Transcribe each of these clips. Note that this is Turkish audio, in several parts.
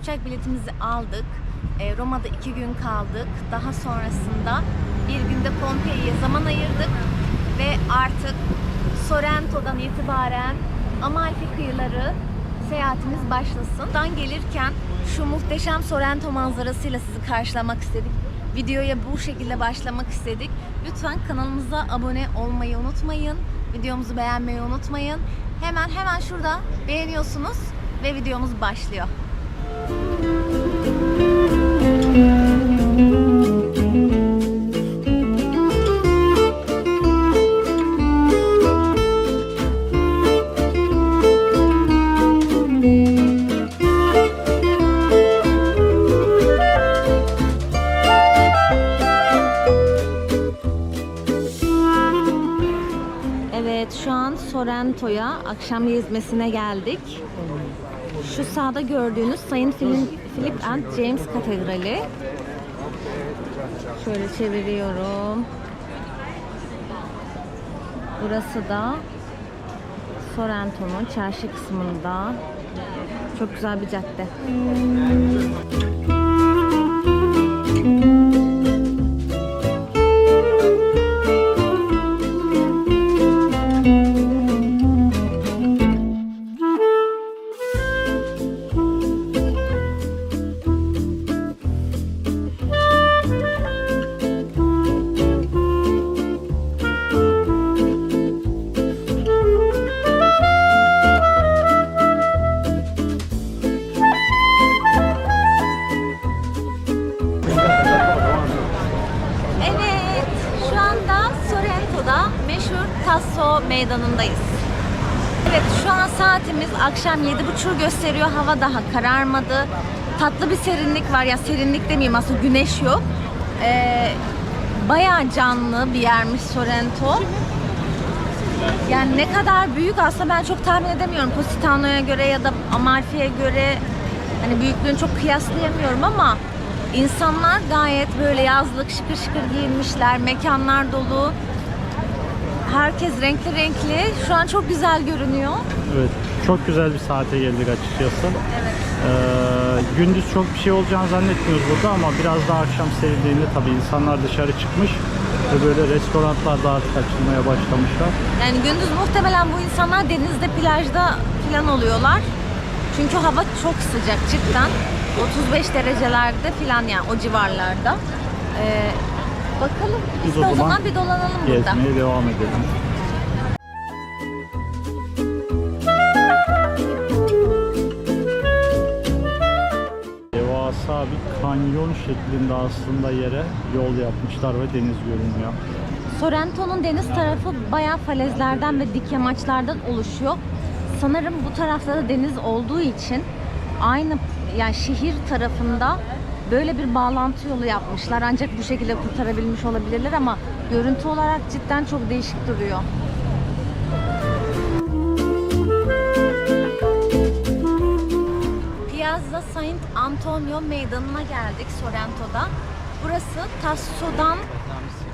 Uçak biletimizi aldık. E, Roma'da iki gün kaldık. Daha sonrasında bir günde Pompei'ye zaman ayırdık ve artık Sorrento'dan itibaren Amalfi kıyıları seyahatimiz başlasın. Buradan gelirken şu muhteşem Sorrento manzarasıyla sizi karşılamak istedik. Videoya bu şekilde başlamak istedik. Lütfen kanalımıza abone olmayı unutmayın. Videomuzu beğenmeyi unutmayın. Hemen hemen şurada beğeniyorsunuz ve videomuz başlıyor. Evet şu an Sorrento'ya akşam gezmesine geldik. Şu sağda gördüğünüz Sayın Philip, and James Katedrali. Şöyle çeviriyorum. Burası da Sorrento'nun çarşı kısmında. Çok güzel bir cadde. Evet, meydanındayız. Evet, şu an saatimiz akşam 7.30 gösteriyor. Hava daha kararmadı. Tatlı bir serinlik var. Ya serinlik demeyeyim aslında güneş yok. Ee, bayağı canlı bir yermiş Sorrento. Yani ne kadar büyük aslında ben çok tahmin edemiyorum. Positano'ya göre ya da Amalfi'ye göre hani büyüklüğünü çok kıyaslayamıyorum ama insanlar gayet böyle yazlık şıkır şıkır giyinmişler. Mekanlar dolu. Herkes renkli renkli. Şu an çok güzel görünüyor. Evet, çok güzel bir saate geldik açıkçası. Evet. Ee, gündüz çok bir şey olacağını zannetmiyoruz burada ama biraz daha akşam serinliğinde tabii insanlar dışarı çıkmış ve böyle restoranlar da artık açılmaya başlamışlar. Yani gündüz muhtemelen bu insanlar denizde, plajda falan oluyorlar. Çünkü hava çok sıcak cidden. 35 derecelerde falan yani o civarlarda. Ee, bakalım. Biz, Biz de o zaman zaman bir dolanalım burada. Gezmeye devam edelim. Devasa bir kanyon şeklinde aslında yere yol yapmışlar ve deniz görünüyor. Sorrento'nun deniz tarafı bayağı falezlerden ve dik yamaçlardan oluşuyor. Sanırım bu tarafta da deniz olduğu için aynı yani şehir tarafında böyle bir bağlantı yolu yapmışlar. Ancak bu şekilde kurtarabilmiş olabilirler ama görüntü olarak cidden çok değişik duruyor. Piazza Saint Antonio meydanına geldik Sorrento'da. Burası Tasso'dan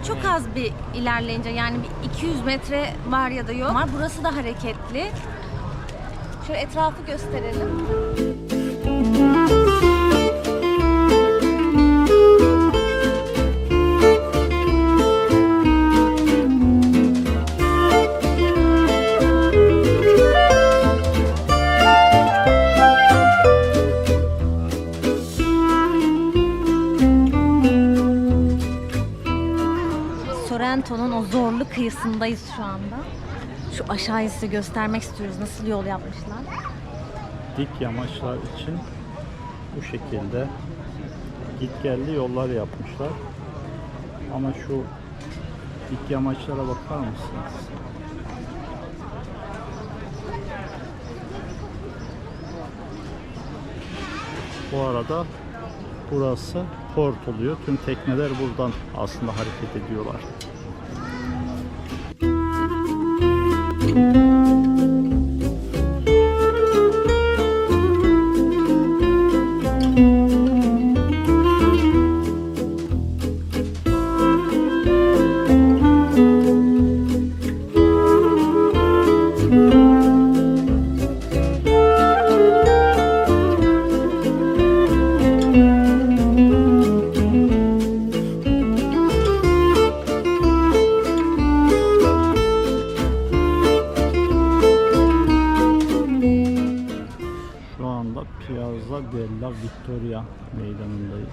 çok az bir ilerleyince yani bir 200 metre var ya da yok. Burası da hareketli. Şöyle etrafı gösterelim. Sorrento'nun o zorlu kıyısındayız şu anda. Şu aşağıyı size göstermek istiyoruz. Nasıl yol yapmışlar. Dik yamaçlar için bu şekilde git geldi yollar yapmışlar. Ama şu dik yamaçlara bakar mısınız? Bu arada burası port oluyor. Tüm tekneler buradan aslında hareket ediyorlar. Piazza della Vittoria meydanındayız.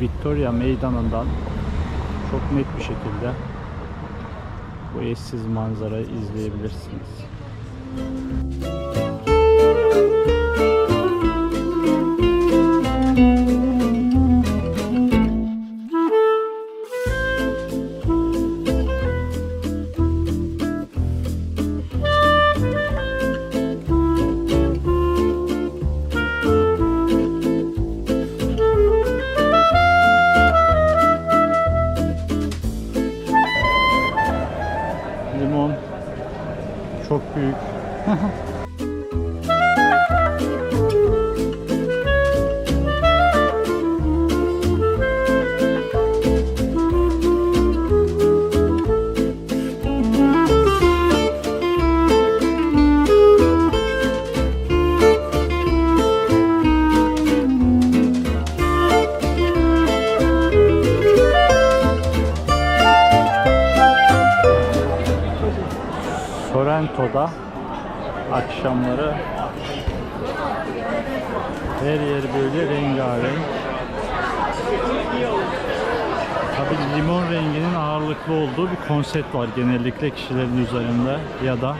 Victoria meydanından çok net bir şekilde bu eşsiz manzarayı izleyebilirsiniz. Sorrento'da akşamları her yer böyle rengarenk. Tabi limon renginin ağırlıklı olduğu bir konsept var genellikle kişilerin üzerinde ya da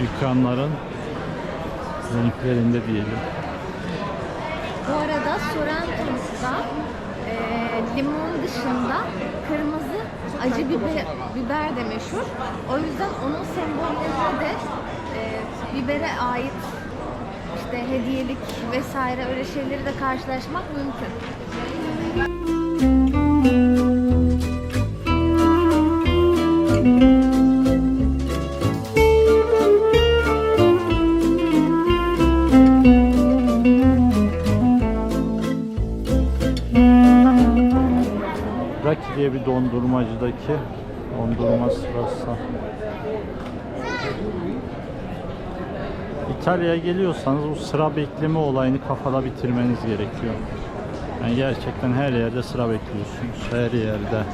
dükkanların renklerinde diyelim. Bu arada Sorrento'da e, limon dışında kırmızı acı biber, biber de meşhur. O yüzden onun sembollerinde de e, bibere ait işte hediyelik vesaire öyle şeyleri de karşılaşmak mümkün. Dondurmacıdaki dondurma sırası. İtalya'ya geliyorsanız bu sıra bekleme olayını kafada bitirmeniz gerekiyor. Yani gerçekten her yerde sıra bekliyorsunuz. Her yerde.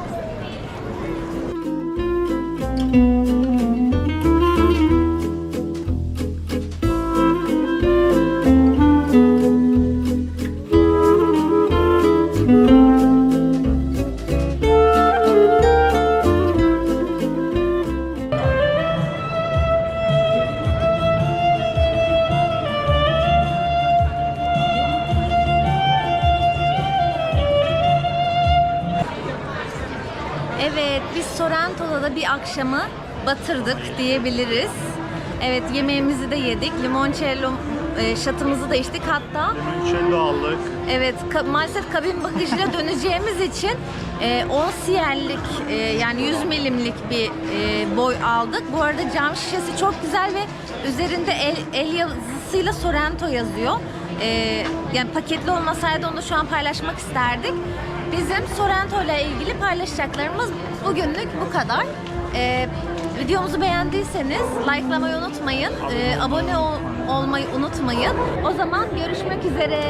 Evet, biz Sorrento'da da bir akşamı batırdık diyebiliriz. Evet, yemeğimizi de yedik. Limoncello e, şatımızı da içtik. Hatta Limoncello aldık. evet ka- maalesef kabin bagajıyla döneceğimiz için e, 10 siyerlik e, yani 100 milimlik bir e, boy aldık. Bu arada cam şişesi çok güzel ve üzerinde el, el yazısıyla Sorrento yazıyor. E, yani paketli olmasaydı onu şu an paylaşmak isterdik. Bizim Sorrento ile ilgili paylaşacaklarımız bugünlük bu kadar. E, videomuzu beğendiyseniz likelamayı unutmayın. E, abone ol- olmayı unutmayın. O zaman görüşmek üzere.